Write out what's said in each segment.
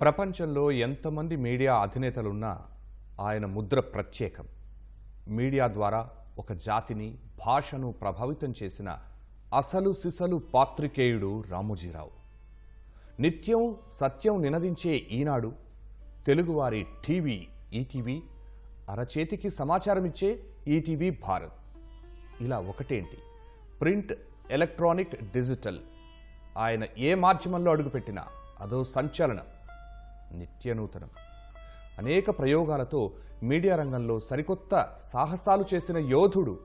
ప్రపంచంలో ఎంతమంది మీడియా అధినేతలున్నా ఆయన ముద్ర ప్రత్యేకం. మీడియా ద్వారా ఒక జాతిని భాషను ప్రభావితం చేసిన అసలు సిసలు పాత్రికేయుడు రామోజీరావు. నిత్యం సత్యం నినదించే ఈనాడు తెలుగువారి టీవీ ఈటీవీ అరచేతికి సమాచారం ఇచ్చే ఈటీవీ భారత్. ఇలా ఒకటేంటి? Print electronic digital. ఆయన ఏ మాధ్యమంలో అడుగుపెట్టినా అదో సంచలనం. నిత్యనూతనం. అనేక ప్రయోగాలతో మీడియా రంగంలో సరికొత్త సాహసాలు చేసిన యోధుడు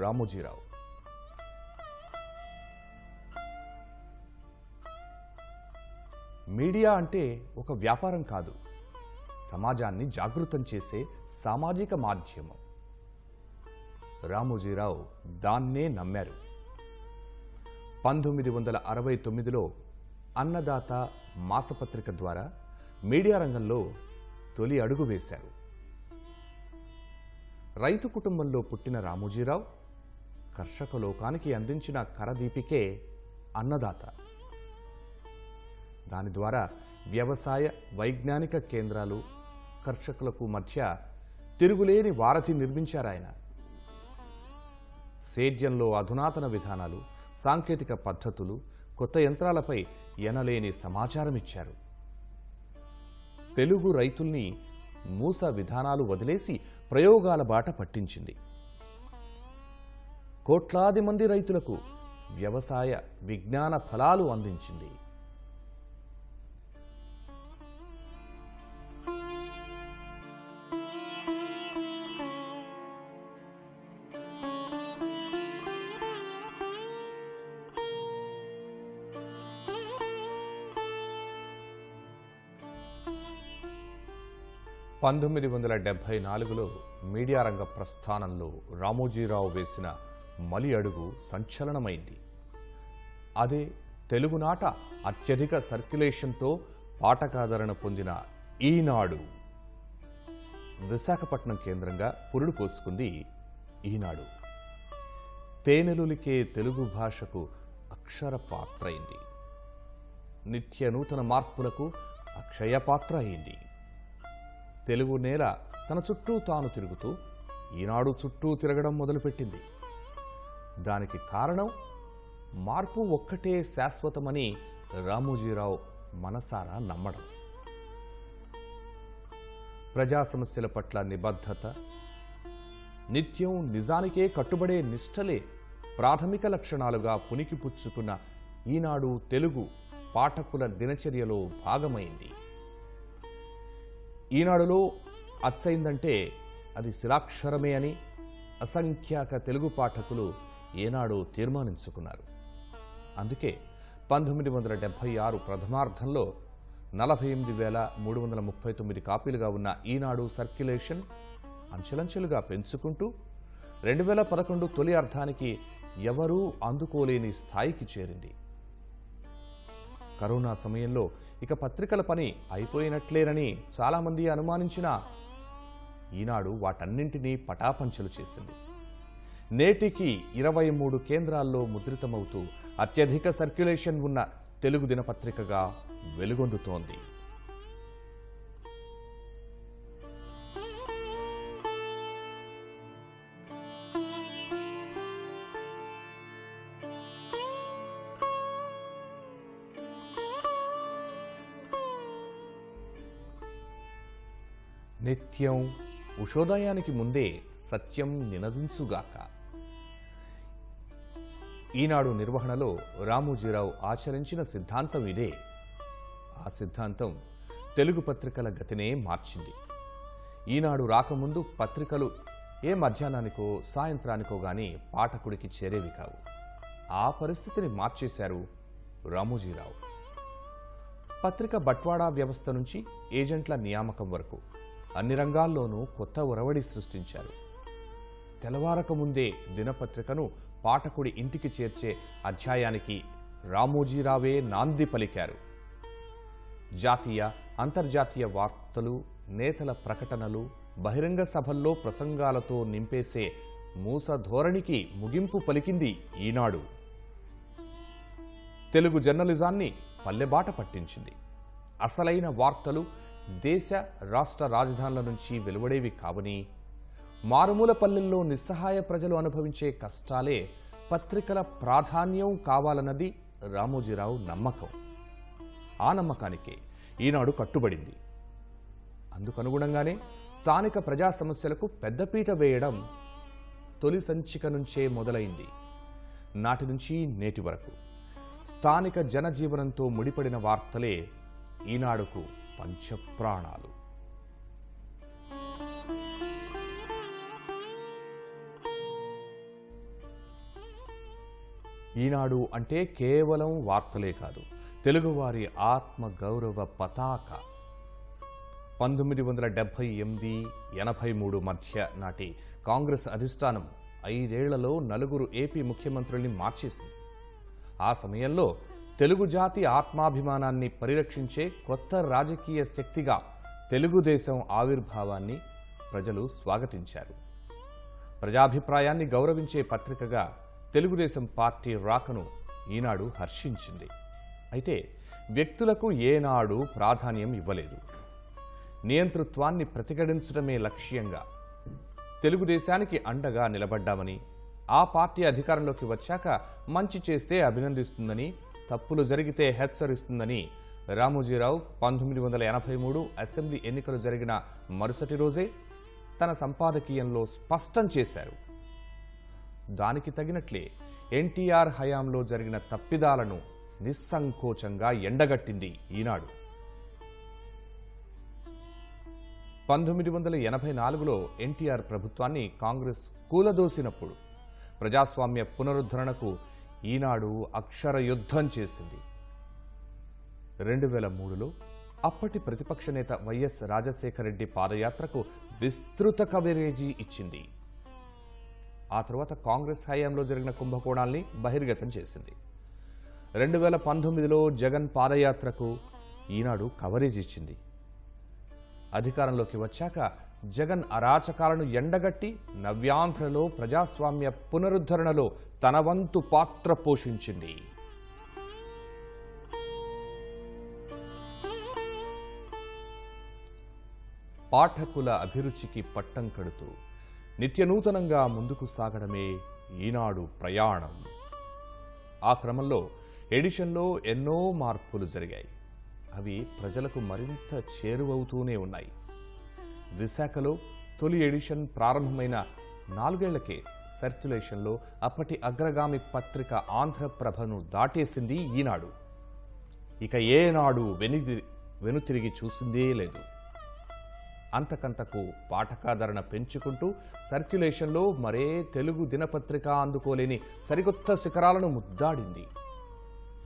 రామోజీరావు. మీడియా అంటే ఒక వ్యాపారం కాదు. సమాజాన్ని జాగృతం చేసే సామాజిక మాధ్యమం. రామోజీరావు దాన్నే నమ్మారు. పంతొమ్మిది వందల అరవై తొమ్మిదిలో అన్నదాత మాసపత్రిక ద్వారా మీడియా రంగంలో తొలి అడుగు వేశారు. రైతు కుటుంబంలో పుట్టిన రామోజీరావు కర్షక లోకానికి అందించిన కరదీపికే అన్నదాత. దాని ద్వారా వ్యవసాయ వైజ్ఞానిక కేంద్రాలు కర్షకులకు మధ్య తిరుగులేని వారధి నిర్మించారాయన సేద్యంలో అధునాతన విధానాలు సాంకేతిక పద్ధతులు కొత్త యంత్రాలపై ఎనలేని సమాచారం ఇచ్చారు తెలుగు రైతుల్ని మూస విధానాలు వదిలేసి ప్రయోగాల బాట పట్టించింది. కోట్లాది మంది రైతులకు వ్యవసాయ విజ్ఞాన ఫలాలు అందించింది. పంతొమ్మిది వందల డెబ్భై నాలుగులో మీడియా రంగ ప్రస్థానంలో రామోజీరావు వేసిన మలి అడుగు సంచలనమైంది. అదే తెలుగునాట అత్యధిక సర్క్యులేషన్తో పాఠకాదరణ పొందిన ఈనాడు విశాఖపట్నం కేంద్రంగా పురుడు పోసుకుంది ఈనాడు. తేనెలులికే తెలుగు భాషకు అక్షర పాత్ర అయింది నిత్య నూతన మార్పులకు అక్షయ పాత్ర అయింది తెలుగు నేల తన చుట్టూ తాను తిరుగుతూ ఈనాడు చుట్టూ తిరగడం మొదలుపెట్టింది. దానికి కారణం మార్పు ఒక్కటే శాశ్వతమని రామోజీరావు మనసారా నమ్మడం. ప్రజా సమస్యల పట్ల నిబద్ధత నిత్యం నిజానికే కట్టుబడే నిష్టలే ప్రాథమిక లక్షణాలుగా పునికిపుచ్చుకున్న ఈనాడు తెలుగు పాఠకుల దినచర్యలో భాగమైంది. ఈనాడులో అచ్చయిందంటే అది శిలాక్షరమే అని అసంఖ్యాక తెలుగు పాఠకులు ఏనాడు తీర్మానించుకున్నారు. అందుకే పంతొమ్మిది వందల డెబ్భై ఆరు ప్రథమార్థంలో నలభై ఎనిమిది వేల మూడు వందల ముప్పై తొమ్మిది కాపీలుగా ఉన్న ఈనాడు సర్క్యులేషన్ అంచెలంచెలుగా పెంచుకుంటూ రెండు వేల పదకొండు తొలి అర్థానికి ఎవరూ అందుకోలేని స్థాయికి చేరింది. కరోనా సమయంలో ఇక పత్రికల పని అయిపోయినట్లేనని చాలామంది అనుమానించినా ఈనాడు వాటన్నింటినీ పటాపంచలు చేసింది. నేటికి ఇరవై మూడు కేంద్రాల్లో ముద్రితమవుతూ అత్యధిక సర్క్యులేషన్ ఉన్న తెలుగు దినపత్రికగా వెలుగొందుతోంది. నిత్యం ఉషోదయానికి ముందే సత్యం నినదించుగాక. ఈనాడు నిర్వహణలో రామోజీరావు ఆచరించిన సిద్ధాంతం ఇదే. ఆ సిద్ధాంతం తెలుగు పత్రికల గతినే మార్చింది. ఈనాడు రాకముందు పత్రికలు ఏ మధ్యాహ్నానికో సాయంత్రానికో గాని పాఠకుడికి చేరేవి కావు. ఆ పరిస్థితిని మార్చేశారు రామోజీరావు. పత్రిక బట్వాడా వ్యవస్థ నుంచి ఏజెంట్ల నియామకం వరకు అన్ని రంగాల్లోనూ కొత్త ఒరవడి సృష్టించారు. తెల్లవారక ముందే దినపత్రికను పాఠకుడి ఇంటికి చేర్చే అధ్యాయానికి రామోజీరావే నాంది పలికారు. జాతీయ అంతర్జాతీయ వార్తలు నేతల ప్రకటనలు బహిరంగ సభల్లో ప్రసంగాలతో నింపేసే మూస ధోరణికి ముగింపు పలికింది ఈనాడు. తెలుగు జర్నలిజాన్ని పల్లెబాట పట్టించింది. అసలైన వార్తలు దేశ రాష్ట్ర రాజధానుల నుంచి వెలువడేవి కావని. మారుమూల పల్లెల్లో నిస్సహాయ ప్రజలు అనుభవించే కష్టాలే పత్రికల ప్రాధాన్యం కావాలన్నది రామోజీరావు నమ్మకం. ఆ నమ్మకానికే ఈనాడు కట్టుబడింది. అందుకనుగుణంగానే స్థానిక ప్రజా సమస్యలకు పెద్దపీట వేయడం తొలి సంచిక నుంచే మొదలైంది. నాటి నుంచి నేటి వరకు స్థానిక జనజీవనంతో ముడిపడిన వార్తలే ఈనాడుకు పంచప్రాణాలు. ఈనాడు అంటే కేవలం వార్తలే కాదు తెలుగువారి ఆత్మ గౌరవ పతాక. పంతొమ్మిది వందల డెబ్భై ఎనిమిది ఎనభై మూడు మధ్య నాటి కాంగ్రెస్ అధిష్టానం ఐదేళ్ళలో నలుగురు ఏపీ ముఖ్యమంత్రుల్ని మార్చేసింది. ఆ సమయంలో తెలుగు జాతి ఆత్మాభిమానాన్ని పరిరక్షించే కొత్త రాజకీయ శక్తిగా తెలుగుదేశం ఆవిర్భావాన్ని ప్రజలు స్వాగతించారు. ప్రజాభిప్రాయాన్ని గౌరవించే పత్రికగా తెలుగుదేశం పార్టీ రాకను ఈనాడు హర్షించింది. అయితే వ్యక్తులకు ఏనాడు ప్రాధాన్యం ఇవ్వలేదు. నియంతృత్వాన్ని ప్రతిఘటించడమే లక్ష్యంగా తెలుగుదేశానికి అండగా నిలబడ్డామని ఆ పార్టీ అధికారంలోకి వచ్చాక మంచి చేస్తే అభినందిస్తుందని తప్పులు జరిగితే హెచ్చరిస్తుందని రామోజీరావు పంతొమ్మిది వందల ఎనభై మూడు అసెంబ్లీ ఎన్నికలు జరిగిన మరుసటి రోజే తన సంపాదకీయంలో స్పష్టం చేశారు. దానికి తగినట్లే ఎన్టీఆర్ హయాంలో జరిగిన తప్పిదాలను నిస్సంకోచంగా ఎండగట్టింది ఈనాడు. పంతొమ్మిది వందల ఎనభై నాలుగులో ఎన్టీఆర్ ప్రభుత్వాన్ని కాంగ్రెస్ కూలదోసినప్పుడు ప్రజాస్వామ్య పునరుద్ధరణకు ఈనాడు అక్షర యుద్ధం చేసింది. రెండు వేల మూడులో అప్పటి ప్రతిపక్ష నేత వైఎస్ రాజశేఖరరెడ్డి పాదయాత్రకు విస్తృత కవరేజీ ఇచ్చింది. ఆ తర్వాత కాంగ్రెస్ హయాంలో జరిగిన కుంభకోణాల్ని బహిర్గతం చేసింది. రెండు వేల పంతొమ్మిదిలో జగన్ పాదయాత్రకు ఈనాడు కవరేజ్ ఇచ్చింది. అధికారంలోకి వచ్చాక జగన్ అరాచకాలను ఎండగట్టి నవ్యాంధ్రలో ప్రజాస్వామ్య పునరుద్ధరణలో తన వంతు పాత్ర పోషించింది. పాఠకుల అభిరుచికి పట్టం కడుతూ నిత్యనూతనంగా ముందుకు సాగడమే ఈనాడు ప్రయాణం. ఆ క్రమంలో ఎడిషన్లో ఎన్నో మార్పులు జరిగాయి. అవి ప్రజలకు మరింత చేరువవుతూనే ఉన్నాయి. విశాఖలో తొలి ఎడిషన్ ప్రారంభమైన నాలుగేళ్ళకే సర్క్యులేషన్లో అప్పటి అగ్రగామి పత్రిక ఆంధ్రప్రభను దాటేసింది ఈనాడు. ఇక ఏనాడు వెనుది వెనుతిరిగి చూసిందే లేదు. అంతకంతకు పాఠకాదరణ పెంచుకుంటూ సర్క్యులేషన్లో మరే తెలుగు దినపత్రిక అందుకోలేని సరికొత్త శిఖరాలను ముద్దాడింది.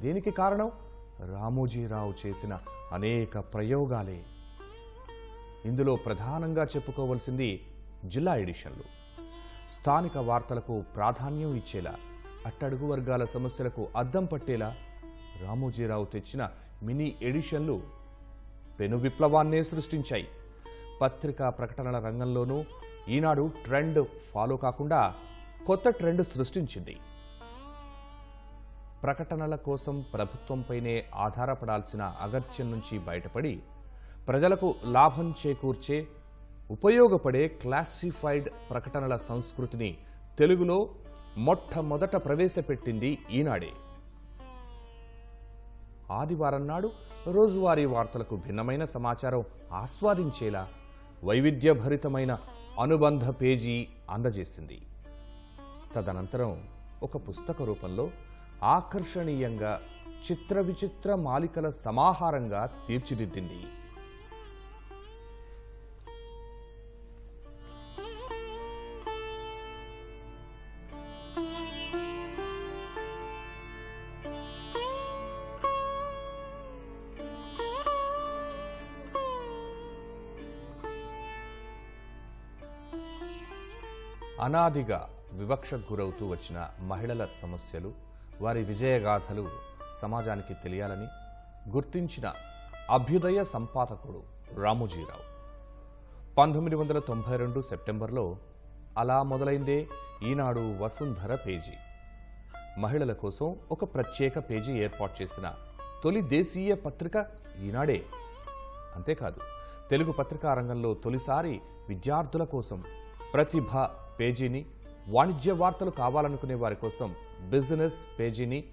దీనికి కారణం రామోజీరావు చేసిన అనేక ప్రయోగాలే. ఇందులో ప్రధానంగా చెప్పుకోవలసింది జిల్లా ఎడిషన్లు. స్థానిక వార్తలకు ప్రాధాన్యం ఇచ్చేలా అట్టడుగు వర్గాల సమస్యలకు అద్దం పట్టేలా రామోజీరావు తెచ్చిన మినీ ఎడిషన్లు పెను విప్లవాన్నే సృష్టించాయి. పత్రికా ప్రకటనల రంగంలోనూ ఈనాడు ట్రెండ్ ఫాలో కాకుండా కొత్త ట్రెండ్ సృష్టించింది. ప్రకటనల కోసం ప్రభుత్వంపైనే ఆధారపడాల్సిన అగత్యం నుంచి బయటపడి ప్రజలకు లాభం చేకూర్చే ఉపయోగపడే క్లాసిఫైడ్ ప్రకటనల సంస్కృతిని తెలుగులో మొట్టమొదట ప్రవేశపెట్టింది ఈనాడే. ఆదివారం నాడు రోజువారీ వార్తలకు భిన్నమైన సమాచారం ఆస్వాదించేలా వైవిధ్యభరితమైన అనుబంధ పేజీ అందజేసింది. తదనంతరం ఒక పుస్తక రూపంలో ఆకర్షణీయంగా చిత్ర విచిత్ర మాలికల సమాహారంగా తీర్చిదిద్దింది. అనాదిగా వివక్షకు గురవుతూ వచ్చిన మహిళల సమస్యలు వారి విజయగాథలు సమాజానికి తెలియాలని గుర్తించిన అభ్యుదయ సంపాదకుడు రామోజీరావు. పంతొమ్మిది వందల తొంభై రెండు సెప్టెంబర్లో అలా మొదలైందే ఈనాడు వసుంధర పేజీ. మహిళల కోసం ఒక ప్రత్యేక పేజీ ఏర్పాటు చేసిన తొలి దేశీయ పత్రిక ఈనాడే. అంతేకాదు తెలుగు పత్రికా రంగంలో తొలిసారి విద్యార్థుల కోసం ప్రతిభ పేజీని వాణిజ్య వార్తలు కావాలనుకునే వారి కోసం బిజినెస్ పేజీని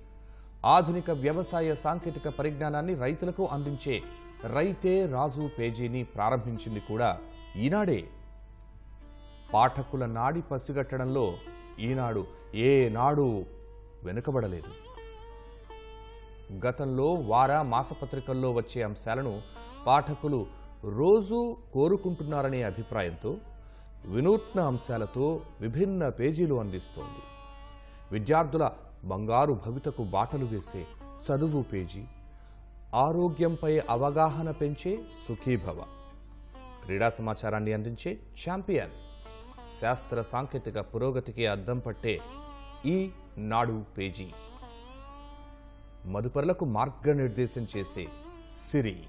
ఆధునిక వ్యవసాయ సాంకేతిక పరిజ్ఞానాన్ని రైతులకు అందించే రైతే రాజు పేజీని ప్రారంభించింది కూడా ఈనాడే. పాఠకుల నాడి పసిగట్టడంలో ఈనాడు ఏనాడు వెనుకబడలేదు. గతంలో వార మాసపత్రికల్లో వచ్చే అంశాలను పాఠకులు రోజూ కోరుకుంటున్నారనే అభిప్రాయంతో వినూత్న అంశాలతో విభిన్న పేజీలు అందిస్తోంది. విద్యార్థుల బంగారు భవితకు బాటలు వేసే చదువు పేజీ ఆరోగ్యంపై అవగాహన పెంచే సుఖీభవ క్రీడా సమాచారాన్ని అందించే ఛాంపియన్ శాస్త్ర సాంకేతిక పురోగతికి అద్దం పట్టే ఈ నాడు పేజీ. మదుపరులకు మార్గనిర్దేశం చేసే సిరి.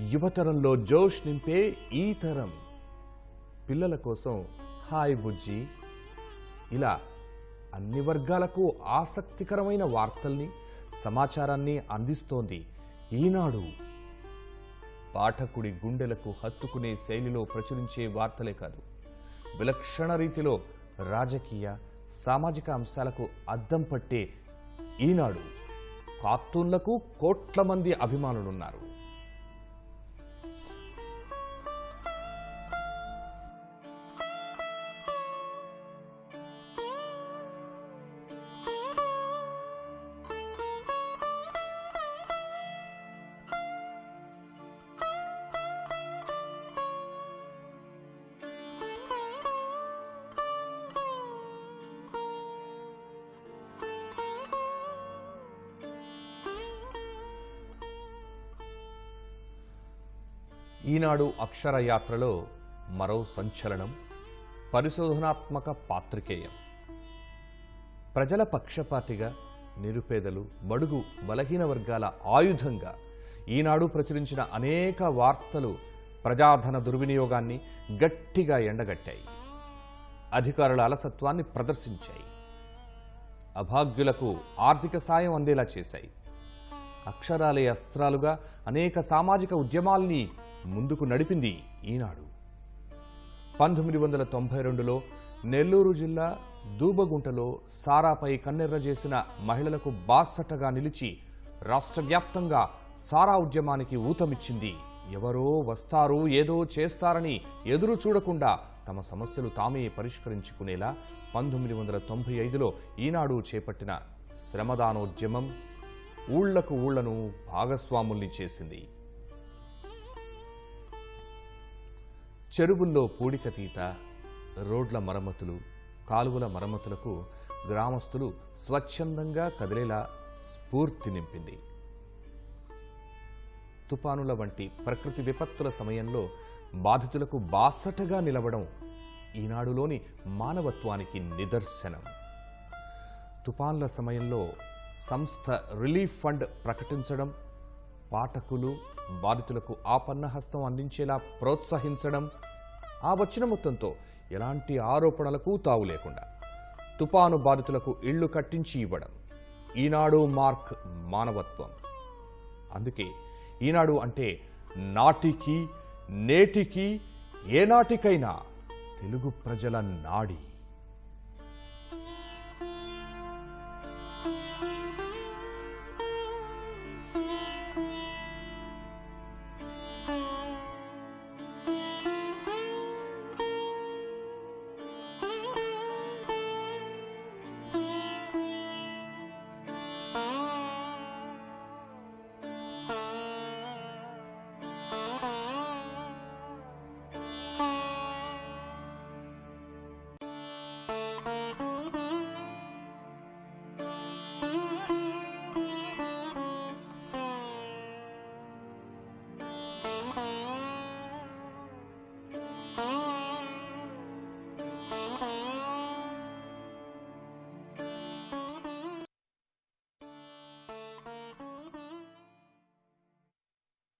యువతరంలో జోష్ నింపే ఈ తరం. పిల్లల కోసం హాయ్ బుజ్జి. ఇలా అన్ని వర్గాలకు ఆసక్తికరమైన వార్తల్ని సమాచారాన్ని అందిస్తోంది ఈనాడు. పాఠకుడి గుండెలకు హత్తుకునే శైలిలో ప్రచురించే వార్తలే కాదు విలక్షణ రీతిలో రాజకీయ సామాజిక అంశాలకు అద్దం పట్టే ఈనాడు కార్టూన్లకు కోట్ల మంది అభిమానులున్నారు. ఈనాడు అక్షర యాత్రలో మరో సంచలనం పరిశోధనాత్మక పాత్రికేయం. ప్రజల పక్షపాతిగా నిరుపేదలు బడుగు బలహీన వర్గాల ఆయుధంగా ఈనాడు ప్రచురించిన అనేక వార్తలు ప్రజాధన దుర్వినియోగాన్ని గట్టిగా ఎండగట్టాయి. అధికారుల అలసత్వాన్ని ప్రదర్శించాయి. అభాగ్యులకు ఆర్థిక సాయం అందేలా చేశాయి. అక్షరాలే అస్త్రాలుగా అనేక సామాజిక ఉద్యమాల్ని ముందుకు నడిపింది ఈనాడు. పంతొమ్మిది వందల తొంభై రెండులో నెల్లూరు జిల్లా దూబగుంటలో సారాపై కన్నెర్ర చేసిన మహిళలకు బాసటగా నిలిచి రాష్ట్ర వ్యాప్తంగా సారా ఉద్యమానికి ఊతమిచ్చింది. ఎవరో వస్తారు ఏదో చేస్తారని ఎదురు చూడకుండా తమ సమస్యలు తామే పరిష్కరించుకునేలా పంతొమ్మిది వందల తొంభై ఐదులో ఈనాడు చేపట్టిన శ్రమదానోద్యమం ఊళ్ళకు ఊళ్ళను భాగస్వాముల్ని చేసింది. చెరువుల్లో పూడిక తీత రోడ్ల మరమ్మతులు కాలువల మరమ్మతులకు గ్రామస్తులు స్వచ్ఛందంగా కదిలేలా స్ఫూర్తి నింపింది. తుపానుల వంటి ప్రకృతి విపత్తుల సమయంలో బాధితులకు బాసటగా నిలవడం ఈనాడులోని మానవత్వానికి నిదర్శనం. తుపాన్ల సమయంలో సంస్థ రిలీఫ్ ఫండ్ ప్రకటించడం పాఠకులు బాధితులకు ఆపన్న హస్తం అందించేలా ప్రోత్సహించడం ఆ వచ్చిన మొత్తంతో ఎలాంటి ఆరోపణలకు తావు లేకుండా తుపాను బాధితులకు ఇళ్ళు కట్టించి ఇవ్వడం ఈనాడు మార్క్ మానవత్వం. అందుకే ఈనాడు అంటే నాటికి నేటికి ఏనాటికైనా తెలుగు ప్రజల నాడి.